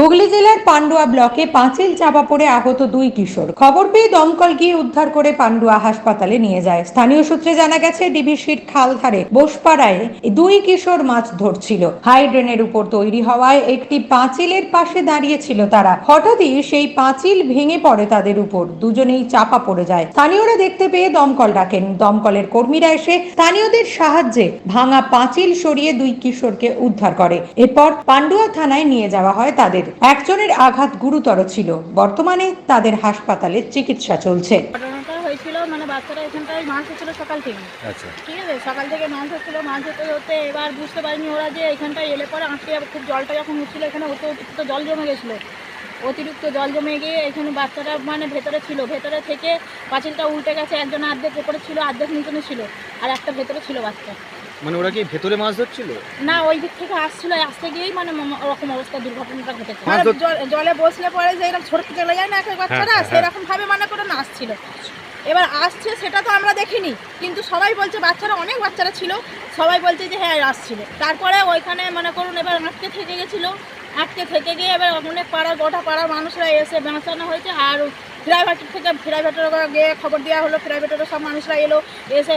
হুগলি জেলার পান্ডুয়া ব্লকে পাঁচিল চাপা পড়ে আহত দুই কিশোর। খবর পেয়ে দমকল গিয়ে উদ্ধার করে পান্ডুয়া হাসপাতালে নিয়ে যায়। স্থানীয় সূত্রে জানা গেছে ডিবিসির খাল ধারে বোসপাড়ায় দুই কিশোর মাছ ধরছিল। হাই ড্রেনের উপর তৈরি হওয়ায় একটি পাঁচিলের পাশে দাঁড়িয়েছিল তারা। হঠাৎই সেই পাঁচিল ভেঙে পড়ে তাদের উপর। দুজনেই চাপা পড়ে যায়। স্থানীয়রা দেখতে পেয়ে দমকল ডাকেন। দমকলের কর্মীরা এসে স্থানীয়দের সাহায্যে ভাঙা পাঁচিল সরিয়ে দুই কিশোরকে উদ্ধার করে। এরপর পান্ডুয়া থানায় নিয়ে যাওয়া হয় তাদের। একজনের আঘাত গুরুতর ছিল। বর্তমানে তাদের হাসপাতালে চিকিৎসা চলছে। হয়েছিল মানে বাচ্চারা এখানটায় মাছ হচ্ছিল সকাল থেকে। আচ্ছা। ঠিক আছে সকাল থেকে মাছ হচ্ছিল মাছ হতে হতে এবার বুঝতে পারিনি ওরা যে এখানটায় এলে পরে আঁকড়ে খুব জলটা যখন উঠছিল এখানে অত অতিরিক্ত জল জমে গেছিল। অতিরিক্ত জল জমে গিয়ে এখানে বাচ্চারা মানে ভেতরে ছিল। ভেতরে থেকে পাঁচিলটা উল্টে গেছে একজন আর্ধেক উপরে ছিল আর্ধেক নিচনে ছিল আর একটা ভেতরে ছিল বাচ্চা। মানে ওরা কি ভেতরে মাছ ধরছিল? না ওই দিক থেকে আসছিল আসতে গিয়েই মানে ওরকম অবস্থা দুর্ঘটনাটা ঘটেছে। জল- জলে বসলে পরে যে এরকম ছড়কে চলে যায় না একটা বাচ্চারা হ্যাঁ, হ্যাঁ। সেরকম ভাবে মানে করে না আসছিল। এবার আসছে সেটা তো আমরা দেখিনি কিন্তু সবাই বলছে বাচ্চারা অনেক বাচ্চারা ছিল সবাই বলছে যে হ্যাঁ আসছিল। তারপরে ওইখানে মনে করুন এবার আটকে থেকে গেছিল। আটকে থেকে গিয়ে এবার অনেক পাড়ার গোটা পাড়ার মানুষরা এসে বাঁচানো হয়েছে আর প্রাইভেটের থেকে প্রাইভেটের গিয়ে খবর দেওয়া হলো, প্রাইভেটেরও সব মানুষরা এলো, এসে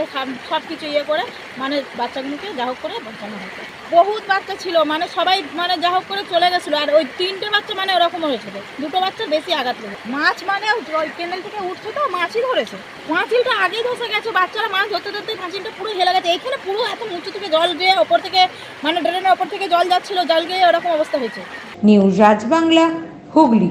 সব- কিছু ইয়ে করে মানে বাচ্চাগুলোকে যা হোক করে বাঁচানো হয়েছে। বহুত বাচ্চা ছিল মানে সবাই মানে যা হোক করে চলে গেছিল, আর ওই তিনটে বাচ্চা মানে ওরকম হয়েছিল দুটো বাচ্চা বেশি আঘাত লেগেছে। মাছ মানে ওই ক্যানেল থেকে উঠছে তো, মাছই ধরেছে। পাঁচিলটা আগেই ধসে গেছে, বাচ্চারা মাছ ধরতে ধরতে পাঁচিলটা পুরো হেলে গেছে। এখানে পুরো এত উঁচু থেকে জল গিয়ে ওপর থেকে মানে ড্রেনের ওপর থেকে জল যাচ্ছিল, জল গিয়ে ওরকম অবস্থা হয়েছে। নিউজ রাজবাংলা, হুগলি।